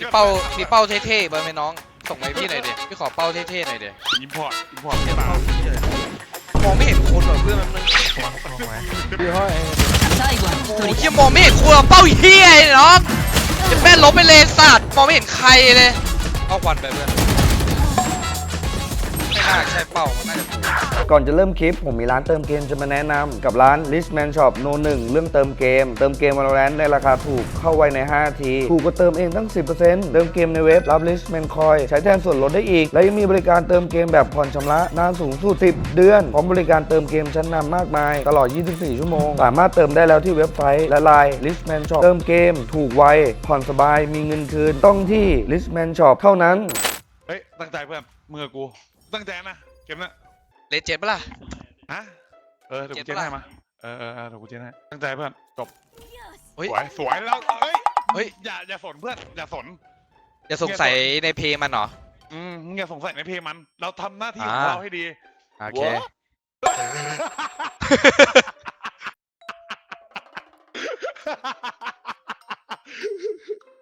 มีเป้ามีเป้าเท่ๆบ้างไหมน้อง ส่งไปพี่หน่อยดิพี่ขอเป้าเท่ๆหน่อยดิอิมพอร์ตอิมพอร์ตเป้าที่เลยมองไม่เห็นคนหรอเพื่อนมันโอ้ยเฮียมองไม่เห็นคนเป้าเฮียไอ้น้องจะแม่ล้มไปเลยสัตว์มองไม่เห็นใครเลยเอาควันไปเพื่อน ไม่น่าใช่เป้ามันน่าจะถูกก่อนจะเริ่มคลิป ผมมีร้านเติมเกมจะมาแนะนำกับร้าน Listman Shop No 1 เรื่องเติมเกม เติมเกม Valorant ในราคาถูกเข้าไวใน 5 ที ถูกกว่าเติมเองตั้ง 10%เติมเกมในเว็บ รับ Listman Coin ใช้แทนส่วนลดได้อีก และยังมีบริการเติมเกมแบบผ่อนชำระนานสูงสุด 10 เดือน พร้อมบริการเติมเกมชั้นนำมากมาย ตลอด 24 ชั่วโมง สามารถเติมได้แล้วที่เว็บไซต์และไลน์ Listman Shop เติมเกม ถูกไวผ่อนสบายมีเงินคืนต้องที่ Listman Shop เท่านั้น เฮ้ย ตั้งใจเพื่อนมือกู ตั้งใจนะเกมนะเลเจ็ดปะล่ะ ฮะเออเดี๋ยวกูเจ็เจดนปะให้มาเออเออเออเดี๋ยวกูเจนให้ตั้งใจเพื่อนจบเฮ้ยสวยสวยแล้วเฮ้ยเฮ้ย อย่าอย่าสนเพื่อนอย่าสน อย่าสงสัยในเพลงมันเหรอ อืมมึงอย่าสงสัยในเพลงมัน เราทำหน้าที่ของอ่า เราให้ดี โอเค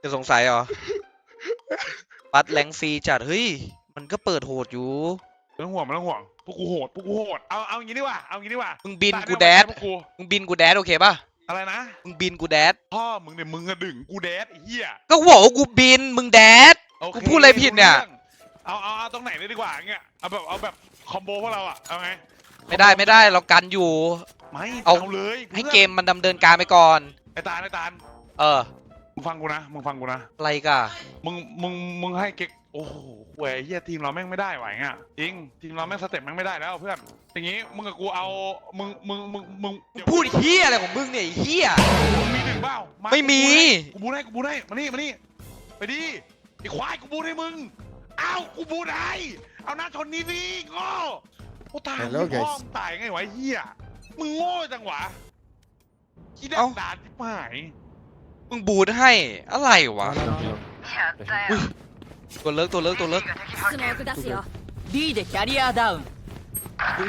จะสงสัยเหรอปัดแรงฟรีจัด เฮ้ย มันก็เปิดโหดอยู่ไม่ต้องห่วงไม่ต้องห่วงพวกกูโหดพวกกูโหดเอาเอางี้ดีกว่าเอางี้ดีกว่ามึงบินตายกูไม่แดดเอาไปพวกกูมึงบินกูแดดโอเคป่ะอะไรนะมึงบินกูแดดพ่อมึงเนี่ยมึงอะดึงกูแดดไอ้เหี้ยก็บอกว่ากูบินมึงแดดโอเคกูพูดอะไรผิดเนี่ยเอาเอาเอาตรงไหนเลยดีกว่าเงี้ยเอาแบบเอาแบบคอมโบพวกเราอะเอาไงไม่ได้ไม่ได้เรากันอยู่ไม่เอาเอาเลยให้เกมมันดำเนินการไปก่อนไอ้ตาลไอ้ตาลเออมึงฟังกูนะมึงฟังกูนะอะไรกะมึงมึงมึงให้เก๊ก โอ้โหเว้ยเฮียทีมเราแม่งไม่ได้ไหวเงี้ยจริงทีมเราแม่งสเต็ปแม่งไม่ได้แล้วเพื่อนอย่างงี้มึงกับกูเอามึงมึงมึงมึงเยวพูดเฮียอะไรของมึงเนี่ยไอ้เฮีย มึงมีหนึ่งเปล่าาไม่มี กูบูทให้กูบูทให้มานี่มานี่ไปดิไอ้ควายกูบูทให้มึงอ้าวกูบูทให้เอาหน้าชนนี้สิโง่โอ้ตาย Hello, พ่อ guys มึงตายไงวะไอ้เฮียมึงโง่จังหวะขี้ดัเอ้ากดานที่หายมึงบูทให้อะไรวะ No, no, no. ตัวเลิกตัวเลิกตัวเลิก スモーク出すよ B でキャリアダウン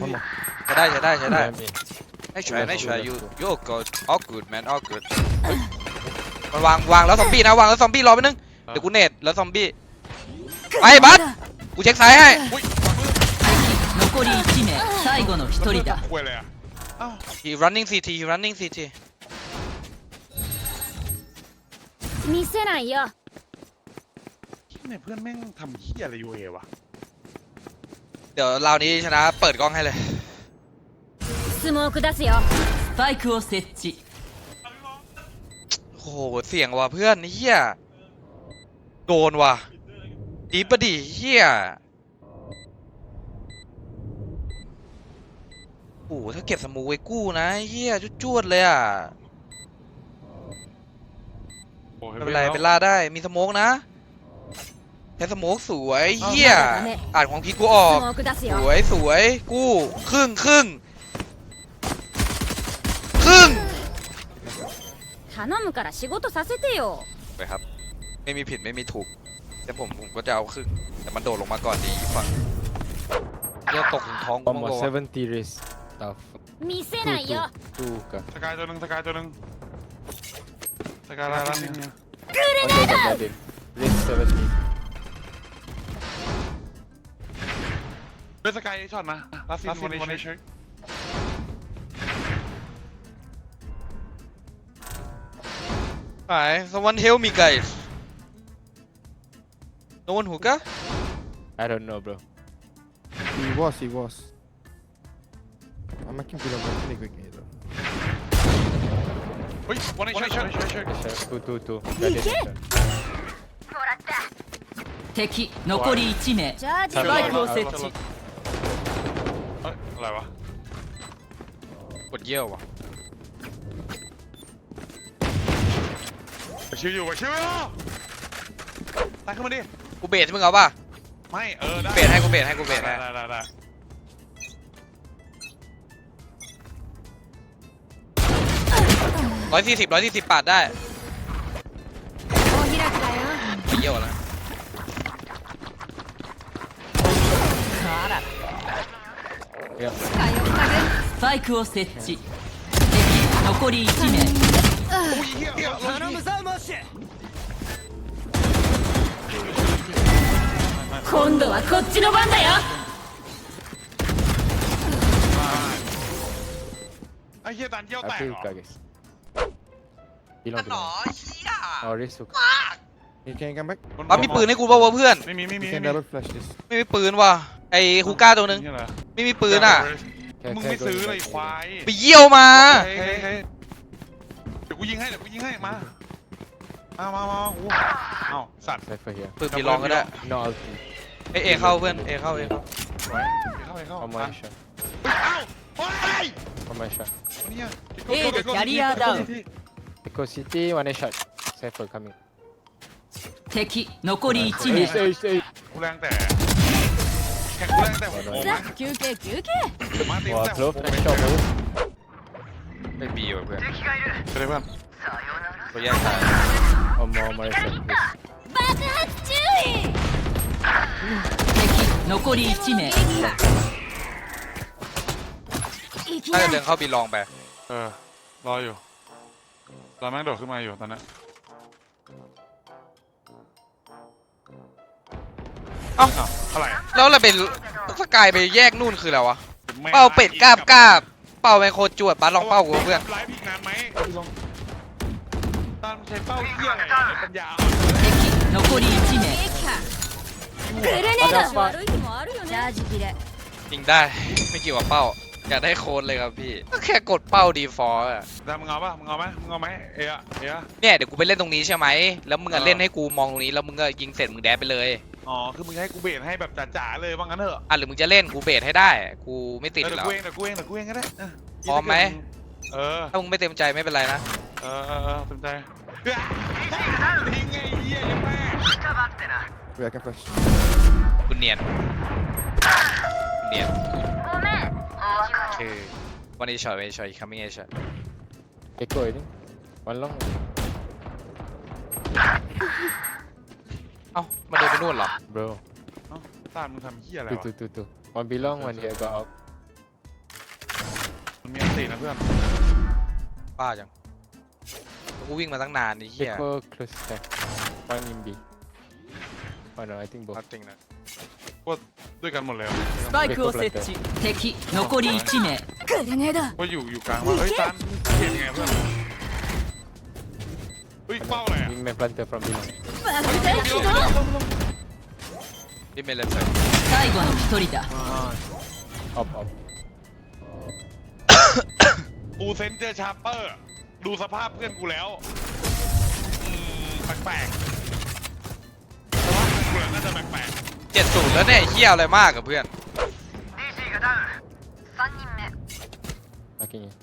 One more. ใช้ได้ใช้ได้ใช้ได้ I'm in. ไม่ช่วย Let's ไม่ go, ช่วย let's ยู go. ยู good all good man all good มันวางวางแล้วซอมบี้นะวางแล้วซอมบี้รอไปนึงเดี๋ยวกูเนตแล้วซอมบี้ไปบัสกูเช็คซ้ายให้ อุ้ย 残り1名最後の1人だ คุยเลยอะอ้าว he running CT he running CT 見せないよ ที่ไหนเพื่อนแม่งทำเฮียอะไรอยู่เอวะ เดี๋ยวราวนี้ชนะเปิดกล้องให้เลย スモーク出すよスパイクを設置 โอ้โหเสียงว่ะเพื่อนเฮียโดนว่ะดีปะดิเฮียโอ้โหถ้าเก็บสมูไว้กู้นะเฮียจวดๆเลยอ่ะ โอ้ย ไม่เป็นไรเป็นล่าได้มีสโมกนะแค่ สโมกสวยเฮียอ่านของพีกูออก スモーク出す ส よ วยสวยกู้ครึ่งครึ่งครึ่ง 頼むから仕事させてよ ไปครับ ไม่มีผิดไม่มีถูก แต่ผมผมก็จะเอาครึ่ง แต่มันโดดลงมาก่อนดีฝั่งเลือดตกถึงท้องกู One มั้ง more. บอกว่า 70 race stuff. 見せ Two, ないよ two. Two ka. สกายตัวหนึ่งสกายตัวหนึ่งสกายลาลันเนี่ย One more garden. Race 70. เป็นสกายช็อตนะลาซินวันนี้เช็ค ไหน someone help me guys no one hookah I don't know, bro. He was, he was. I'm making below pretty quick though. เฮ้ยวันนี้เช็คเช็คเช็คเช็ค Yes, sir. Two, two, two. Garden. sir. 敵残り1名ジャージスパイクを設置 เฮ้ย อะไรวะ กดเยี่ยวว่ะ ไปชิวอยู่ไปชิวอยู่ตายขึ้นมาดิ กูเบสมึงเอาป่ะ ไม่เออได้ เบสให้กูเบสให้กูเบส ได้ ให้ ได้ได้ได้ ร้อยสี่สิบร้อยสี่สิบปาดได้ お開きだよ ไปเยี่ยวแล้ว スパイクを設置敵残り1名 อุ้ยเฮียเฮียลง 今度はこっちの番だよ ไอ้เหี้ยดันเยี่ยวแตก After เห you รอ guys. Belong, belong. Oh, risk hook. You can come back. ปั๊บมีปืนให้กูป่าวะเพื่อน ไม่มีไม่มี You ไม่ can มี double flash this. ไม่มีปืนว่ะไอ้ฮูก้าตัวนึง นี่เหรอ ไม่มีปืนอ่ะ มึงไม่ซื้อเลยควาย ไปเยี่ยวมา เฮ้ยเฮ้ยเฮ้ยเดี๋ยวกูยิงให้เดี๋ยวกูยิงให้มา มามามาโอ้เอ้าสัตว์ Cypher here. ปืนปีลองก็ได้ No ulti. เอยเอเข้าเพื่อนเอเข้าเอเข้า เข้าไปเข้า One มา more shot. เอ้าโอ้ย One more shot. เนี่ย A でキャリアダウン Echo City, one shot. Cypher coming. 敵残り1名 Ace, ace, ace. กูแรงแต่ แข่งกูแรงแต่ผมโกง さ นะ あ休憩休憩 มาตี Wow, แต่ผม close. โกง Nice shot, bro. ไม่บีว่ะเพื่อน ไปเลยเพื่อน ตัวแยกสาย One more, one more shot, please. 爆発注意敵残り1名いき น่า な จะ り เดินเข้าบีลองไป เออรออยู่รอแม่งโดดขึ้นมาอยู่ตอนนั้น เอ้า อ้าวอะไร แล้วเราเป็นสกายไปแยกนู่นคืออะไรวะ แม่ง เป้าเป็ดกราบกราบเป้าแมงโคตรจวดบัสลองเป้ากูเพื่อน ไลฟ์อีกนานไหมลองตอนใช้เป้าเหี้ยอะไรเนี่ยปัญญาอ่อน 敵残り1名グレネード悪い日もあるよねチャージ切れ ยิงได้ ไม่เกี่ยวกับเป้า อยากได้โค้ดเลยครับพี่ ก็แค่กดเป้าดีฟอร์อะ แต่มึงเอาป่ะมึงเอาไหมมึงเอาไหมเอะเอะ เนี่ยเดี๋ยวกูไปเล่นตรงนี้ใช่ไหม แล้วมึง เอ อะ อ เล่นให้กูมองตรงนี้ แล้วมึงก็ยิงเสร็จมึงแดดไปเลย อ๋อ คือมึงให้กูเบรดให้แบบจ๋าๆเลยว่างั้นเถอะอะหรือมึงจะเล่นกูเบสให้ได้ กูไม่ติดเอออยู่เดี๋ยแล้ววกูเองเดี๋ยวกูเองเดี๋ยวกูเองก็ได้เออพร้อมไหม เออ ถ้ามึงไม่เต็มใจไม่เป็นไรนะ เออเออเออสนใจเฮ้ยทิ้งไงเหี้ยยังแม่ Wait, I can flash. คุณเนียนคุณเนียนโอเควันนี้ช็อตวันนี้ช็อตอีกคำไม่ไงช็อต Echo, I think. One long. เอ้ามาเดินไปนู่นเหรอ Bro. เอ้าตานมึงทำเหี้ยอะไร Two, วะ two, two, two. One belong, one here, go out. มันมีอันตีนะเพื่อน ป้าจังแล้วกูวิ่งมาตั้งนานไอ้เหี้ย Echo close stack. One in B. Oh no, I think both. พัดจริงนะ ด้วยกันหมดเลย スパイクを設置敵残り1名グレネード ว่าอยู่อยู่กลางว่าเฮ้ยตานเห็นไงเพื่อนเฮ้ยเป้าอะไรอ่ะ Wingman planter from belong. 爆弾起動 นี่เป็นเลนส์ 最後の1人だ Up, up. กูเซนเจอร์ชาร์เปอร์ ดูสภาพเพื่อนกูแล้วอืมแปลกๆสภาพเพื่อนกูแล้วน่าจะแปลก เจ็ดศูนย์แล้วเนี่ยไอ้เหี้ยอะไรมากกับเพื่อน Marking here.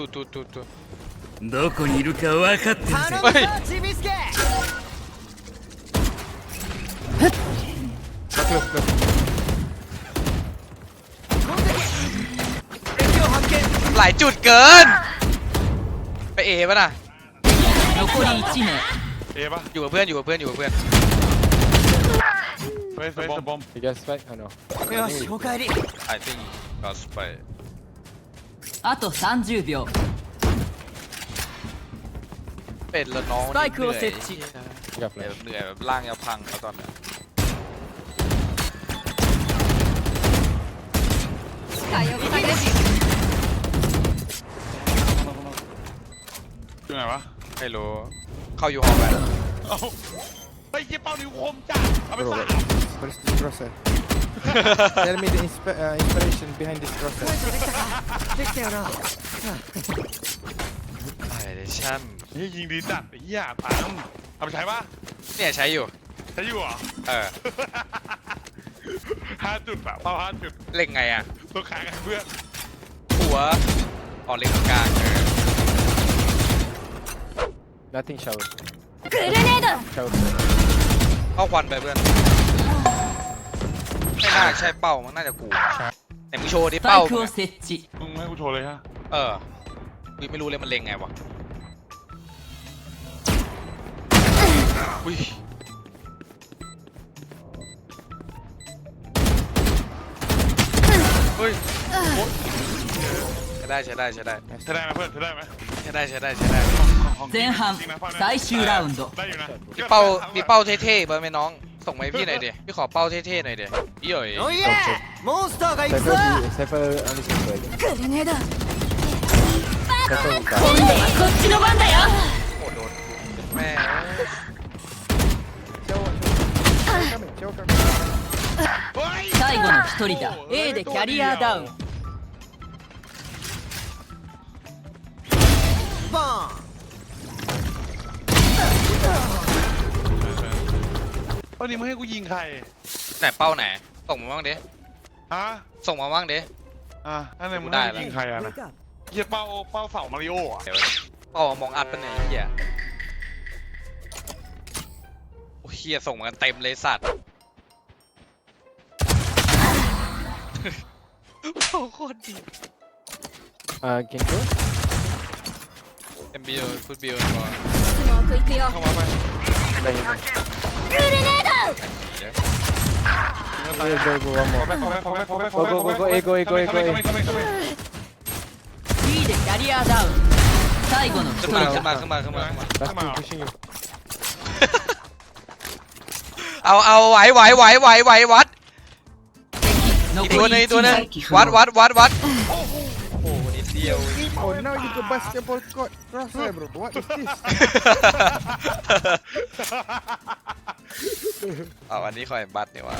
ตูตูตูตู どこにいるか分かってるぜ เฮ้ย Not close, close. หลายจุดเกิน ไปเอป่ะน่ะ 残り1名 ๆเอะปะ อยู่กับเพื่อนอยู่กับเพื่อนอยู่กับเพื่อน เฟสเฟสบอม You just fight? Oh no. よしおかえり I think ก็สไป あと30秒 เป็นแล้วน้อง スパイクを設置 You got เหนื่อย flash. เหนื่อยแบบร่างจะพังแล้วตอนเนี้ย 火曜日激し อยู่ไหนวะ ไม่รู้ เข้าอยู่ห้องไป เอ้าเฮ้ยเหี้ยเป้านิ้วคมจ้ะเอาไป Bro, สา wait. What is this crosshair? Tell me the insp uh, inspiration behind this crosshair. できたよな ไอเดชั่น เฮ้ยยิงดีจัดไอ้เหี้ยตามเอาไปใช้ปะ เนี่ยใช้อยู่ ใช้อยู่เหรอ เออ ห้าจุดอะเป้าห้าจุด เล่งไงอ่ะ ตัวขากันเพื่อน หัวอ๋อเล่งตรงกลางเออ Nothing shower. グレネード Shower. เข้าควันไปเพื่อน ไม่ น่าใช่เป้ามันน่าจะกูไหนมึงโชว์ดิเป้ามึงอมึงไม่ห้กูโชว์เลยฮะเออกูไม่รู้เลยมันเล็งไงวะอุ้ยเฮ้ยโอ๊ยใช้ได้ใช้ได้ใช้ได้เธอได้ไหมเพื่อนเธอได้ไหมใช้ได้ใช้ได้ใช้ได้ ห้องห้องห้องจริงนะพ่อแม่ได้อยู่นะมีเป้ามีเป้าเท่ๆเบอร์ไหมน้อง ส่งมาให้พี่หน่อยดิ พี่ขอเป้าเท่ๆหน่อยดิพี่เอ๋ย おいえモンスターが行く Cypher ぞ B Cypher only Cypher again グレネード Cypher will 今度はこっちの番だよ โอ้โดนแม่ 最後の一人だ A でキャリアダウンバーン วันนี้มึงให้กูยิงใคร ไหนเป้าไหน ส่งมาบ้างเด้ฮะ ส่งมาบ้างเด้อ่าอันไหนมึงให้กูยิงใครอะนะเหี้ยเป้าเป้าเสามาริโออะเป้ามองอัดเป็นไงเฮียโอ้เฮียส่งมากันเต็มเลยสัตว์โอ้คตรดีอ่ can go? เอ็มบิลฟุตบิลก่อน Come on, quick, Theo. เข้ามาไป Grenade bang. グレネード Go, go, go, one more. Go, go, go, go, A, go, A, go, A, go, A. B でキャリアダウン最後の一 ขึ้น 人 มา だ ขึ้นมาขึ้นมาขึ้นมาขึ้นมา Last Come two on. pushing you. เอาเอาไหวไหวไหวไหวไหววัด อีก 残 ตัว り หนึงอีกตัวหนึง 1 วัดวัดวัดวัด Oh, now you go basketball court. Crossfire, bro. What is this? เอาอันนี้คอยบัตรนี่ว่า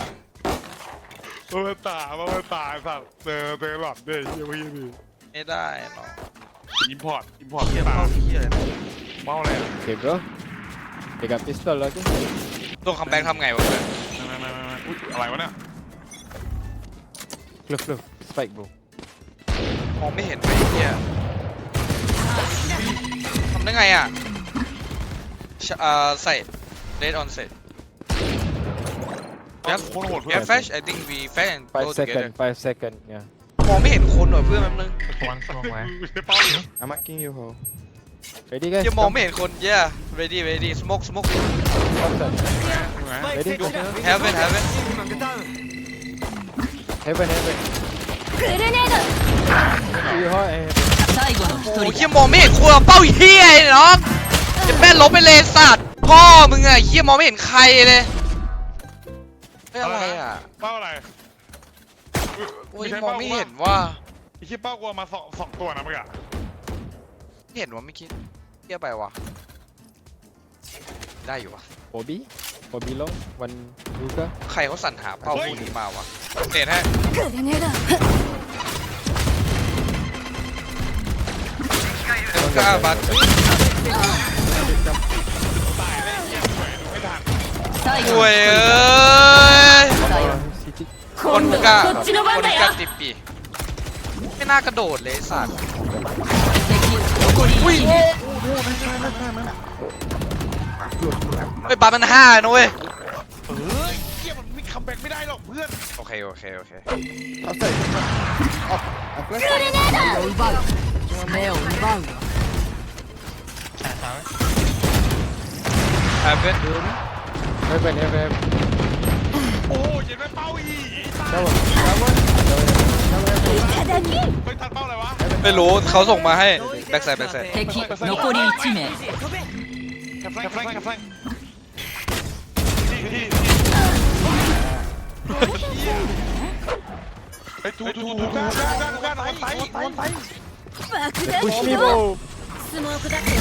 มันตายมันตายสัตว์เจอเจอหลอดด้วยเฮียพี่นี่ไม่ได้เนาะอิมพอร์ตอิมพอร์ตเฮียตาเป้าเฮียอะไรนะเป้าอะไรอะ Okay, bro. They got pistol, okay? ตัวคัมแบ็กทำไงวะเพื่อนไม่ไม่ไม่ไม่อุ๊ยอะไรวะเนี่ย Close, close. Spike, bro. มองไม่เห็นไปเฮียทำ ได้ไงอ่ะชะเอ่อใส่เ e ดออนเซ็ต Yep. โคตรโหดเพื่อ yeah น flash I think we flash and Five go together second, five second, yeah. มองไม่เห็นคนหน่อยเพื่อนแป๊บนึง One strong man. ไม่ใช่เป้าอยู่ I'm marking you, ho. Ready, guys? ยังมอง Come. ไม่เห็นคน yeah ready ready smoke smoke Outside. スパイク Ready, 設 go. 置だ heaven heaven マンがダウン Heaven, heaven. グレネード You hot and 最後の โอ้โหเฮียมองไม่เห็นครัวเป้าเฮียไอ้น้องจะแม่ลบไปเลยสัตว์พ่อมึงอะเฮียมองไม่เห็นใครเลยเป้าอะไรอะเป้าอะไรโอ้ยมองไม่เห็นว่าไอ้เหี้ยเป้ากลัวมาสองสองตัวนะเมื่อกี้เห็นว่าไม่คิดเทียไปวะได้อยู่วะโอบี้โอบี้ล้มวันดูก็ใครเขาสั่นหาเป้าพวกนี้มาวะเตะให้ ฆ่าบัตรป่วยเอ้ยคนก้าคนก้าติปีไม่น่ากระโดดเลยสัตว์อุ้ยไอ้บามันห้านะเว้ยเกี่ยมันมีคัมแบ็กไม่ได้หรอกเพื่อน โอเค โอเค โอเคเอาใส่ออกเอาเพื่อน わ แฮปเปน Heaven, heaven, heaven. โอ้ยยังได้เป้าอีก That one. That one. いただき ไปทันเป้าอะไรวะ ไม่รู้เขาส่งมาให้แบ็กไซด์แบ็กไซด์ 敵残り1名 แคปแฟงแคปแฟงแคปแฟงที่ที่ที่ไอ้ยทูทูทูก้าก้าก้าก้าวันไตวันไต 爆弾 Push me, 起動 bro. スモーク出すよ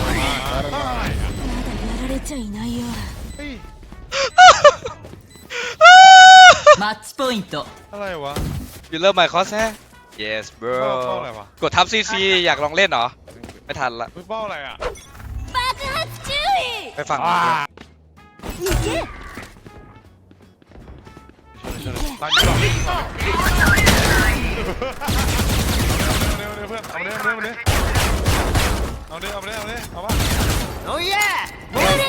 だやられちゃいないよ マッチポイント อะไรวะ วิลเลอร์ไมคอสแฮ yes bro เป้าเป้าอะไรวะ กดทับซีซีอยากลองเล่นเหรอ ไม่ทันละ เฮ้ยเป้าอะไรอ่ะ 爆発注意 ไปฟัง いけ เชิญเชิญ ตอนนี้เราเร็วเร็วเพื่อนเอาเร็วเร็วเร็ว Oh yeah! Don't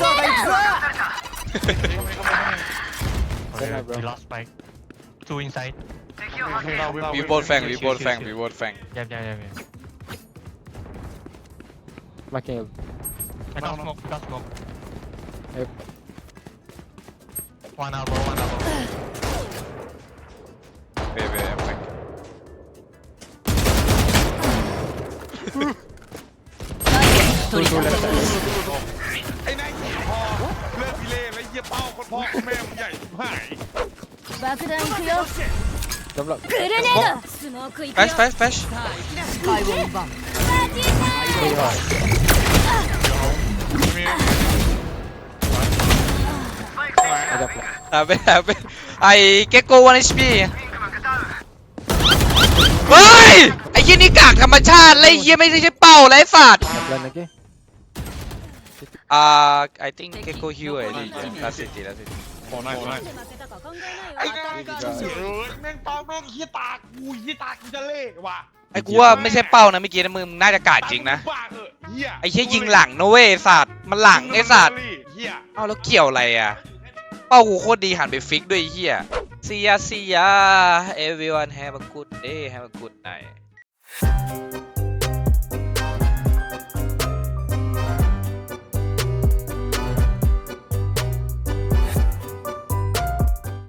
stop, we lost spike two inside We both fang, we both fang, we both fang. yeah yeah yeah, yeah. Marking you. I got smoke got smoke Yep. one elbow one elbow Baby, I'm. 一人だ ไอ้นายพอเลิกพิเล่แล้วเยี่ยเป้าคนพ่อคนแม่มึงใหญ่หาย 爆弾いくよ Double up. グルネードスモークいく แฟ よ ชแฟชแฟช 視界を奪う Very hard. มี I got flash. อ่าเป็นอ่าเป็นไอ้เกโกวันเอชพีเฮ้ย ไอ้ยี่นี่กากธรรมชาติเลยไอ้เยี่ยไม่ใช่เป้าไรสัตว์ I plan again. อ่า I think เกโก Uh, I think Gecko Hill already. Yeah, น่อยหน่อไอ้แม่ก็เออแม่งเป้าแม่งเฮียตากูเฮียตากูจะเละวะไอ้กูว่าไม่ใช่เป้านะเมื่อกี้นะมึงน่าจะกาดจริงนะไอ้เชี่ยยิงหลังนะเว้ยสัตว์มันหลังไอ้สัตว์เอ้าแล้วเกี่ยวอะไรอะเป้ากูโคตรดีหันไปฟิกด้วยเฮียเสียเสีย everyone have a good day have a good night